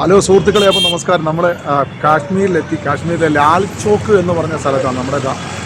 Hello സുഹൃത്തുക്കളെ അപ്പോൾ നമസ്കാരം. നമ്മൾ കാശ്മീരിലെത്തി. കാശ്മീരിലെ ലാൽ ചോക്ക് എന്ന് പറഞ്ഞ സ്ഥലത്താണ് നമ്മുടെ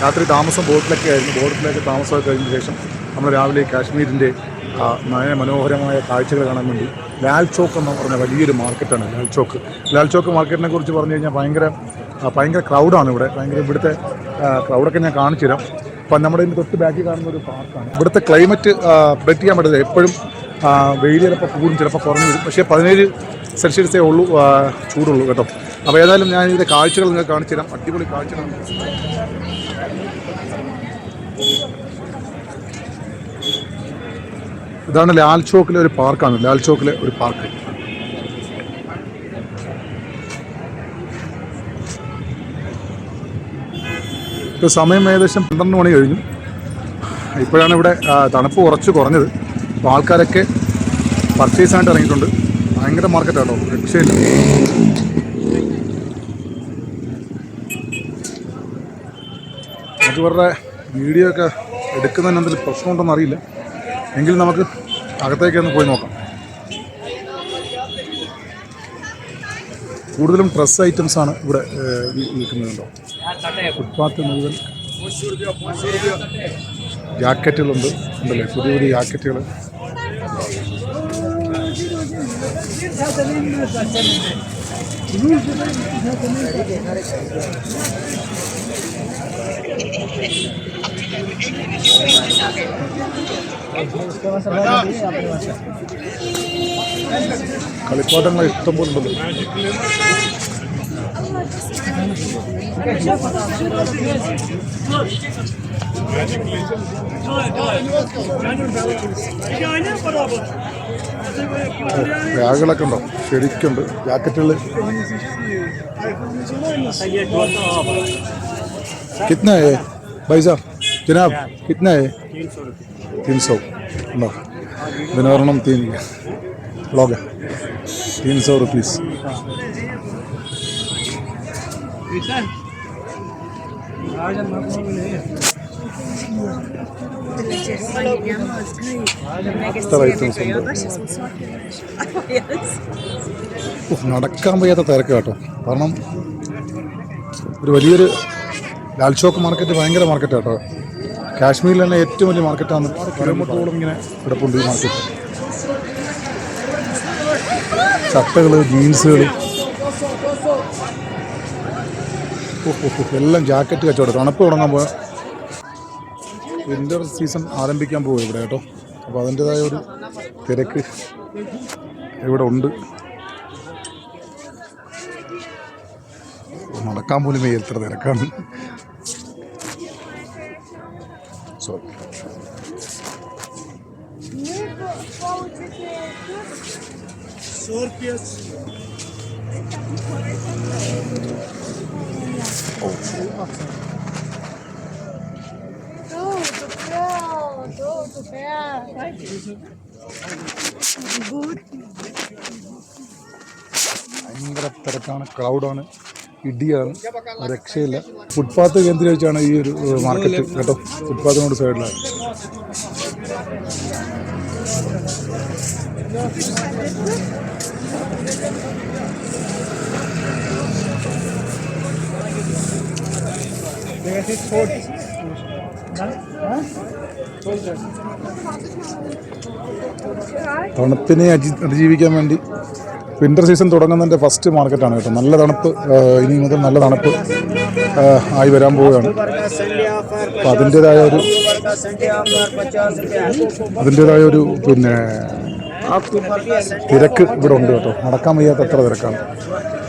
രാത്രി താമസം ബോട്ടിലൊക്കെ ആയിരുന്നു. ബോട്ടിലേക്ക് താമസമൊക്കെ കഴിഞ്ഞ ശേഷം നമ്മൾ രാവിലെ കാശ്മീരിന്റെ നയ മനോഹരമായ കാഴ്ചകൾ കാണാൻ വേണ്ടി ലാൽ ചോക്ക് എന്ന് പറഞ്ഞ വലിയൊരു മാർക്കറ്റാണ് ലാൽ ചോക്ക്. ലാൽ ചോക്ക് മാർക്കറ്റിനെ കുറിച്ച് പറഞ്ഞു കഴിഞ്ഞാൽ ഭയങ്കര ഭയങ്കര ക്രൗഡാണ് ഇവിടെ. ഭയങ്കര ഇവിടുത്തെ ക്രൗഡൊക്കെ ഞാൻ കാണിച്ചു തരാം. അപ്പം നമ്മുടെ ഇതിന്റെ തൊട്ട് ബാക്കിൽ കാണുന്ന ഒരു പാർക്കാണ് ഇവിടുത്തെ ക്ലൈമറ്റ് പ്രൊഡക്റ്റ് ചെയ്യാൻ പറ്റില്ല. എപ്പോഴും ചിലപ്പോൾ കൂടും ചിലപ്പോൾ കുറഞ്ഞു വരും. പക്ഷേ പതിനേഴ് സെൽഷ്യസേ ഉള്ളൂ ചൂടുള്ളൂ കേട്ടോ. അപ്പോൾ ഏതായാലും ഞാൻ ഇതിന്റെ കാഴ്ചകൾ നിങ്ങൾക്ക് കാണിച്ചു തരാം. അടിപൊളി കാഴ്ചകളാണ് ഇതാണ് ലാൽ ചോക്കിലെ ഒരു പാർക്കാണ്. ലാൽ ചോക്കിലെ ഒരു പാർക്ക്. ഇപ്പോൾ സമയം ഏകദേശം പന്ത്രണ്ട് മണി കഴിഞ്ഞു. ഇപ്പോഴാണ് ഇവിടെ തണുപ്പ് കുറച്ച് കുറഞ്ഞത്. അപ്പോൾ ആൾക്കാരൊക്കെ പർച്ചേസ് ആയിട്ട് ഇറങ്ങിയിട്ടുണ്ട്. ഭയങ്കര മാർക്കറ്റാണോ രക്ഷയില്ല. നമുക്ക് വീഡിയോ ഒക്കെ എടുക്കുന്നതിന് എന്തെങ്കിലും പ്രശ്നമുണ്ടെന്ന് അറിയില്ല. എങ്കിൽ നമുക്ക് അകത്തേക്ക് ഒന്ന് പോയി നോക്കാം. കൂടുതലും ഡ്രസ് ഐറ്റംസ് ആണ് ഇവിടെ വിൽക്കുന്നുണ്ടോ ഫുട്പാത്ത് മുഴുവൻ ജാക്കറ്റുകളുണ്ട് ഉണ്ടല്ലേ? പുതിയ പുതിയ ജാക്കറ്റുകൾ kali potong lagi tumpul belum? ബാഗുകളൊക്കെ ഉണ്ടോ ശരിക്കുണ്ട് ജാക്കറ്റുകൾ कितना है भाई साहब जनाब कितना है तीन सौ ഉണ്ടോ ഇതിനൊരെണ്ണം തീൻ ലോക तीन सौ रुपीस എത്ര ഐറ്റംസ് ഉണ്ട് ഉഫ്, നടക്കാൻ വയ്യാത്ത തിരക്ക് കേട്ടോ. കാരണം ഒരു വലിയൊരു ലാൽ ചോക്ക് മാർക്കറ്റ് ഭയങ്കര മാർക്കറ്റ് കേട്ടോ. കാശ്മീരിൽ തന്നെ ഏറ്റവും വലിയ മാർക്കറ്റാണ് കിലോമീറ്ററോളം ഇങ്ങനെ കിടപ്പുണ്ട് ഈ മാർക്കറ്റ് ഷർട്ടുകൾ ജീൻസുകൾ എല്ലാം ജാക്കറ്റ് കച്ചവടം. തണുപ്പ് തുടങ്ങാൻ പോയ വിന്റർ സീസൺ ആരംഭിക്കാൻ പോകും ഇവിടെ കേട്ടോ. അപ്പോൾ അതിന്റെതായ ഒരു തിരക്ക് ഇവിടെ ഉണ്ട്. നടക്കാൻ പോലും എത്ര തിരക്കാണ്. സോറി ഭയങ്കര തിരക്കാണ് ക്രൗഡാണ് ഇടിയാണ് രക്ഷയില്ല. ഫുട്പാത്ത് കേന്ദ്രീകരിച്ചാണ് ഈ ഒരു മാർക്കറ്റ് കേട്ടോ ഫുട്പാത്തിനോട് സൈഡിലാണ് തണുപ്പിനെ അജി അതിജീവിക്കാൻ വേണ്ടി വിന്റർ സീസൺ തുടങ്ങുന്നതിന്റെ ഫസ്റ്റ് മാർക്കറ്റാണ് കേട്ടോ. നല്ല തണുപ്പ് ഇനി മുതൽ നല്ല തണുപ്പ് ആയി വരാൻ പോവുകയാണ്. അപ്പോൾ അതിന്റേതായ ഒരു അതിന്റേതായ ഒരു പിന്നെ തിരക്ക് ഇവിടെ ഉണ്ട് കേട്ടോ. നടക്കാൻ വയ്യാത്ത അത്ര തിരക്കാണ്.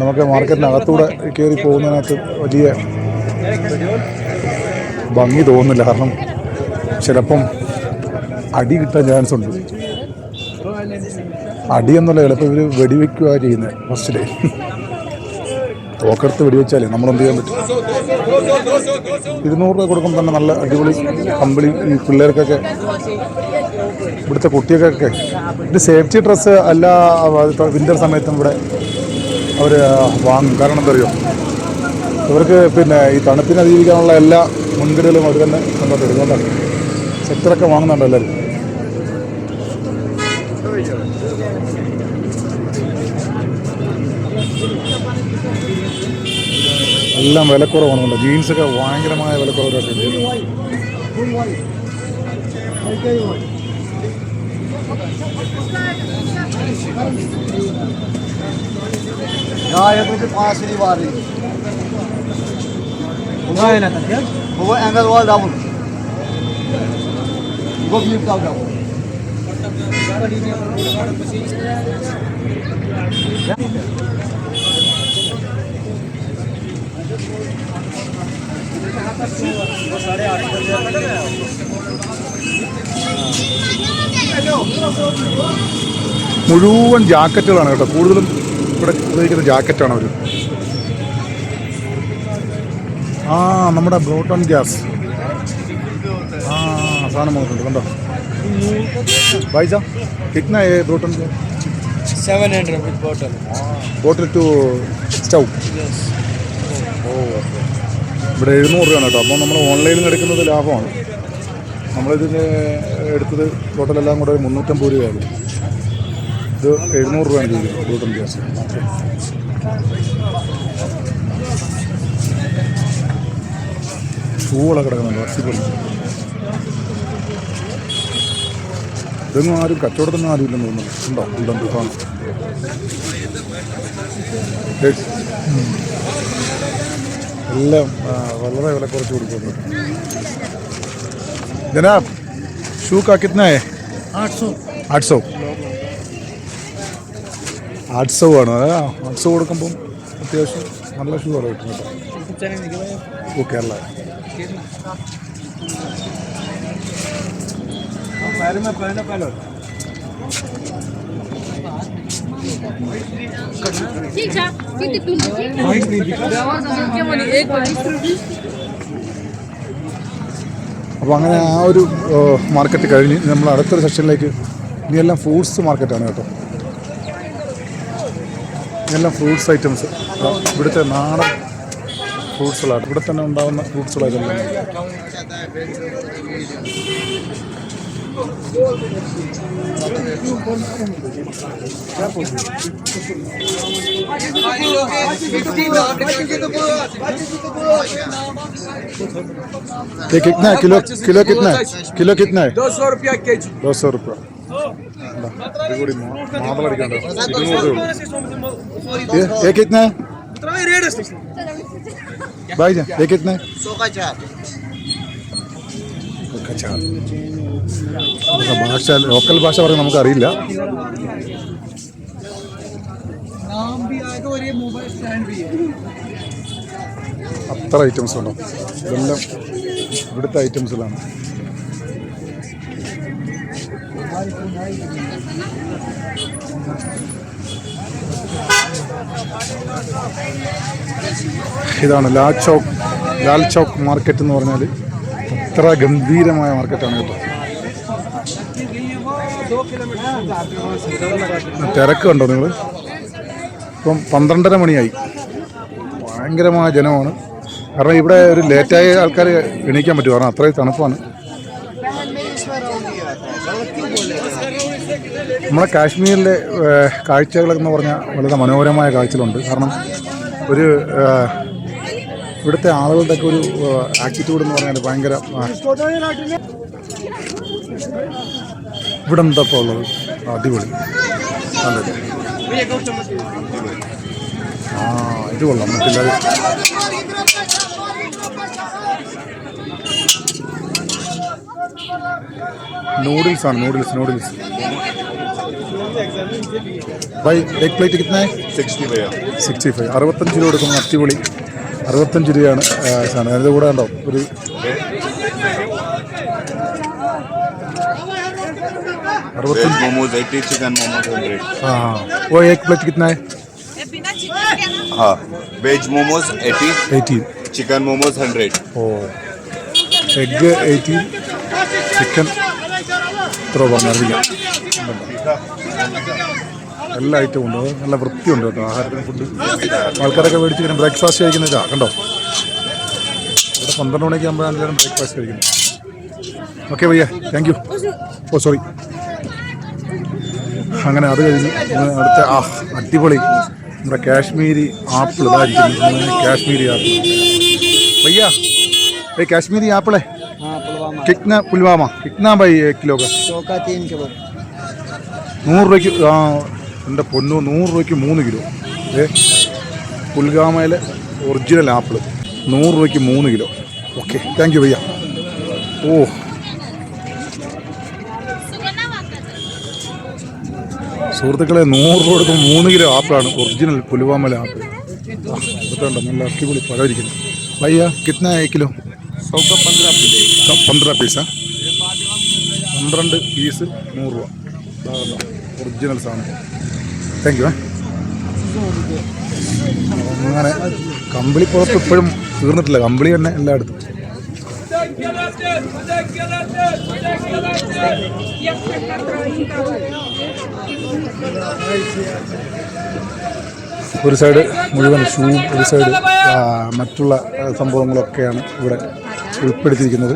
നമുക്ക് മാർക്കറ്റിനകത്തൂടെ കയറി പോകുന്നതിനകത്ത് വലിയ ഭംഗി തോന്നുന്നില്ല. കാരണം ചിലപ്പം അടി കിട്ടാൻ ചാൻസ് ഉണ്ട്. അടി എന്നുള്ള ചിലപ്പോൾ ഇവർ വെടിവെക്കുക ചെയ്യുന്നത് ഫസ്റ്റ് ഡേ തോക്കെടുത്ത് വെടിവെച്ചാലേ നമ്മൾ എന്ത് ചെയ്യാൻ പറ്റും? ഇരുന്നൂറ് രൂപ കൊടുക്കുമ്പോൾ തന്നെ നല്ല അടിപൊളി കമ്പിളി ഈ പിള്ളേർക്കൊക്കെ ഇവിടുത്തെ കുട്ടികൾക്കൊക്കെ. ഇത് സേഫ്റ്റി ഡ്രസ്സ് അല്ല വിന്റർ സമയത്തും ഇവിടെ അവർ വാങ്ങും. കാരണം എന്താ അറിയോ? ഇവർക്ക് പിന്നെ ഈ തണുപ്പിനെ അതിജീവിക്കാനുള്ള എല്ലാ മുൻകരുതലും അവർ തന്നെ മുന്നോട്ട് എടുക്കുന്നുണ്ടാണ് സെക്ടറൊക്കെ വാങ്ങുന്നുണ്ട് എല്ലാവരും എല്ലാം വിലക്കുറവാണ് ജീൻസൊക്കെ ഭയങ്കരമായ വിലക്കുറവൊക്കെ ഉണ്ട് वो एंगल वाल down double. Bu bir kavga. മുഴുവൻ ജാക്കറ്റുകളാണ് കേട്ടോ കൂടുതലും ഇവിടെ ഉപയോഗിക്കുന്ന ജാക്കറ്റാണ് അവർ ആ നമ്മുടെ ബ്രോട്ടൺ ഗ്യാസ് സാധനം വന്നിട്ടുണ്ട് കണ്ടോ? പൈസ കിട്ടുന്ന ബ്രോട്ടൺ seven 700 with bottle. Bottle to stove. ഓ ഇവിടെ എഴുന്നൂറ് രൂപയാണ് കേട്ടോ. അപ്പോൾ നമ്മൾ ഓൺലൈനിൽ നിന്ന് എടുക്കുന്നത് ലാഭമാണ്. നമ്മളിതിന് എടുത്തത് ടോട്ടലെല്ലാം കൂടെ ഒരു മുന്നൂറ്റമ്പത് രൂപയായിരുന്നു. ഇത് എഴുന്നൂറ് രൂപയാണ് ചെയ്യുന്നത് ബ്ലൂട്ടൺ ഗ്യാസ്. ഷൂകളൊക്കെ കിടക്കുന്നുണ്ട് അടിപൊളി. ഇതൊന്നും ആരും കച്ചവടത്തിനും ആരും ഇല്ലെന്ന് തോന്നുന്നു ഉണ്ടോ? ഉണ്ടെന്ന് തോന്നുന്നു എല്ലാം വളരെ വില കുറച്ച് കൊടുക്കുന്നു ജനാബ് ഷൂ കാക്കിത്തനായ ആട്സോ. ആട്സോ. ആണ്. ആട്സോ കൊടുക്കുമ്പം അത്യാവശ്യം നല്ല ഷൂ ആണ് കിട്ടുന്നത്. കേട്ടോ ഓക്കെ അല്ലേ पैर में पहने पहले. ठीक है किती तुमची एक वाली അപ്പോൾ അങ്ങനെ ആ ഒരു മാർക്കറ്റ് കഴിഞ്ഞ് ഇനി നമ്മൾ അടുത്തൊരു സെക്ഷനിലേക്ക് ഇനിയെല്ലാം ഫ്രൂട്ട്സ് മാർക്കറ്റാണ് കേട്ടോ ഇതെല്ലാം ഫ്രൂട്ട്സ് ഐറ്റംസ് ഇവിടുത്തെ നാടൻ ഫ്രൂട്ട്സുകളാണ് ഇവിടെ തന്നെ ഉണ്ടാകുന്ന ഫ്രൂട്ട്സുകളെല്ലാം कितना है? किलो किलो कितना है? किलो कितना है? दो सौ रुपया के जी दो सौ रुपया। ये कितना है। भाई जान ये कितना है? सौ का चार। കച്ചവടം. ഭാഷ ലോക്കൽ ഭാഷ പറഞ്ഞാൽ നമുക്കറിയില്ല. അത്ര ഐറ്റംസ് ഉണ്ടോ? ഇതെല്ലാം ഇവിടുത്തെ ഐറ്റംസിലാണ് ഇതാണ് ലാൽ ചോക്ക് ലാൽ ചോക്ക് മാർക്കറ്റ് എന്ന് പറഞ്ഞാൽ അത്ര ഗംഭീരമായ മാർക്കറ്റാണ് കേട്ടോ. തിരക്ക് കണ്ടോ നിങ്ങൾ ഇപ്പം പന്ത്രണ്ടര മണിയായി. ഭയങ്കരമായ ജനമാണ്. കാരണം ഇവിടെ ഒരു ലേറ്റായ ആൾക്കാർ എണീക്കാൻ പറ്റും. കാരണം അത്രയും തണുപ്പാണ്. നമ്മുടെ കാശ്മീരിലെ കാഴ്ചകളെന്ന് പറഞ്ഞാൽ വളരെ മനോഹരമായ കാഴ്ചകളുണ്ട്. കാരണം ഒരു ഇവിടുത്തെ ആളുകളുടെ ഒക്കെ ഒരു ആറ്റിറ്റ്യൂഡ് എന്ന് പറഞ്ഞാൽ ഭയങ്കര ആ, ഇവിടെ എന്താ ഇപ്പോൾ ഉള്ളത് അടിപൊളി കണ്ടില്ലേ ആ ഇത് കൊള്ളാം മറ്റില്ല नूडल्स ആണ് noodles noodles by egg plate കിട്ടുന്നേ sixty भैया സിക്സ്റ്റി ഫൈവ് അറുപത്തഞ്ച് രൂപ കൊടുക്കുന്ന അടിപൊളി അറുപത്തഞ്ച് രൂപയാണ് ആ, സാധനം അതിൻ്റെ കൂടെ ഉണ്ടോ ഒരു അറുപത്തഞ്ച് veg momos eighty chicken momos hundred ആ वो एक प्लेट कितना है हाँ veg momos eighty eighteen chicken momos hundred ഓ എഗ് എയ്റ്റീൻ ചിക്കൻ ഇത്ര പറഞ്ഞറിയില്ല എല്ലാ ഐറ്റവും ഉണ്ട് അത് നല്ല വൃത്തിയുണ്ട് കേട്ടോ ആഹാരത്തിന് ഫുഡ് ആൾക്കാരൊക്കെ മേടിച്ച് ഇങ്ങനെ ബ്രേക്ക്ഫാസ്റ്റ് കഴിക്കുന്നതാ കണ്ടോ ഇവിടെ പന്ത്രണ്ട് മണിക്ക് ആകുമ്പോഴാണ് എല്ലാവരും ബ്രേക്ക്ഫാസ്റ്റ് കഴിക്കുന്നത് okay ഭയ്യ thank you oh sorry അങ്ങനെ അത് കഴിഞ്ഞ് ഇന്ന് അടുത്ത ആ അടിപൊളി നമ്മുടെ കാശ്മീരി ആപ്പിൾ ഇതായിരിക്കുന്നു കാശ്മീരി ആപ്പിൾ भैया ये कश्मीरी एप्पल है हाँ पुलवामा कितना पुलवामा कितना भाई एक किलो का चौका तीन किलो നൂറ് രൂപയ്ക്ക് ആ എന്റെ പൊന്നു നൂറ് രൂപയ്ക്ക് മൂന്ന് കിലോ. ഏ പുൽഗാമയിലെ ഒറിജിനൽ ആപ്പിൾ നൂറ് രൂപയ്ക്ക് മൂന്ന് കിലോ. ഓക്കെ താങ്ക് യു ഭയ്യാ ഓ. സുഹൃത്തുക്കളെ നൂറ് രൂപ എടുത്ത് മൂന്ന് കിലോ ആപ്പിളാണ് ഒറിജിനൽ പുൽവാമയിലെ ആപ്പിൾ എടുത്തോണ്ട് നല്ല അടിപൊളി പഴമിരിക്കുന്നു ഭയ്യ കിतना കിലോ? സൗക്ക പന്ത്രണ്ട് പീസ് പീസാ പന്ത്രണ്ട് പീസ് നൂറ് രൂപ. ഒറിജിനൽ സാധനം. താങ്ക് യു അങ്ങനെ കമ്പിളി പുറത്ത് ഇപ്പോഴും തീർന്നിട്ടില്ല. കമ്പിളി തന്നെ എല്ലായിടത്തും. ഒരു സൈഡ് മുഴുവൻ ഷൂവും ഒരു സൈഡ് മറ്റുള്ള സംഭവങ്ങളൊക്കെയാണ് ഇവിടെ ഉൾപ്പെടുത്തിയിരിക്കുന്നത്.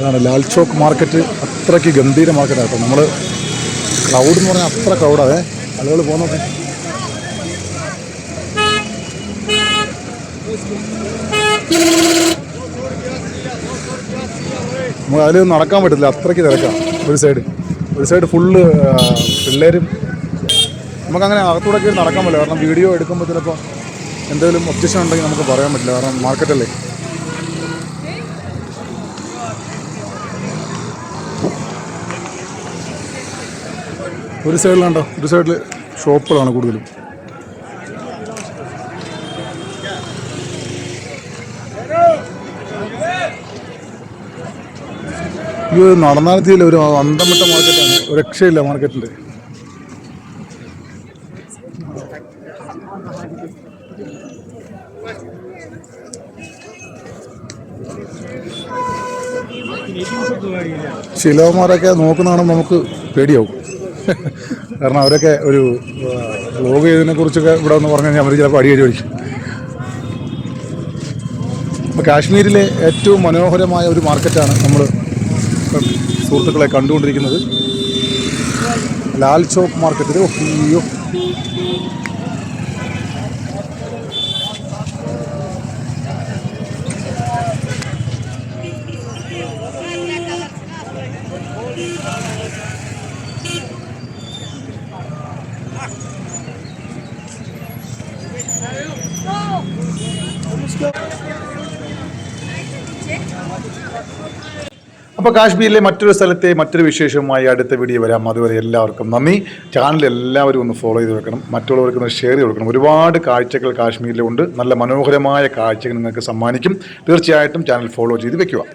അതാണ് ലാൽ ചോക്ക് മാർക്കറ്റ് അത്രയ്ക്ക് ഗംഭീര മാർക്കറ്റാണ് കേട്ടോ നമ്മൾ ക്രൗഡ് എന്ന് പറഞ്ഞാൽ അത്ര ക്രൗഡാണ് ആളുകൾ പോകുന്നത് നമുക്ക് അതിൽ നടക്കാൻ പറ്റില്ല അത്രയ്ക്ക് തിരക്കാം. ഒരു സൈഡ് ഒരു സൈഡ് ഫുള്ള് പിള്ളേരും. നമുക്കങ്ങനെ അകത്തൂടെ കയറി നടക്കാൻ പറ്റില്ല. കാരണം വീഡിയോ എടുക്കുമ്പോൾ ചിലപ്പോൾ എന്തെങ്കിലും ഒബ്ജക്ഷൻ ഉണ്ടെങ്കിൽ നമുക്ക് പറയാൻ പറ്റില്ല. കാരണം മാർക്കറ്റല്ലേ ഒരു സൈഡിലാണ്ടോ ഒരു സൈഡിൽ ഷോപ്പുകളാണ് കൂടുതലും. ഈ ഒരു നടന്നാലത്തിയില്ല. ഒരു അന്തമിട്ട മാർക്കറ്റാണ്. ഒരു രക്ഷയില്ല മാർക്കറ്റിന്റെ ശിലോമാരൊക്കെ നോക്കുന്നതാണ് നമുക്ക് പേടിയാവും. കാരണം അവരൊക്കെ ഒരു വ്ലോഗ് ചെയ്തതിനെ കുറിച്ചൊക്കെ ഇവിടെ ഒന്ന് പറഞ്ഞു കഴിഞ്ഞാൽ അവർ ചിലപ്പോൾ അടിയടി ഒഴിക്കും അപ്പോൾ കാശ്മീരിലെ ഏറ്റവും മനോഹരമായ ഒരു മാർക്കറ്റാണ് നമ്മൾ സുഹൃത്തുക്കളെ കണ്ടുകൊണ്ടിരിക്കുന്നത്. ലാൽ ചോക്ക് മാർക്കറ്റിൽ അയ്യോ. അപ്പോൾ കാശ്മീരിലെ മറ്റൊരു സ്ഥലത്തെ മറ്റൊരു വിശേഷവുമായി അടുത്ത വീഡിയോ വരാം. അതുവരെ എല്ലാവർക്കും നന്ദി. ചാനൽ എല്ലാവരും ഒന്ന് ഫോളോ ചെയ്ത് വെക്കണം. മറ്റുള്ളവർക്ക് ഒന്ന് ഷെയർ ചെയ്ത് കൊടുക്കണം. ഒരുപാട് കാഴ്ചകൾ കാശ്മീരിലുണ്ട്. നല്ല മനോഹരമായ കാഴ്ചകൾ നിങ്ങൾക്ക് സമ്മാനിക്കും. തീർച്ചയായിട്ടും ചാനൽ ഫോളോ ചെയ്ത് വെക്കുക.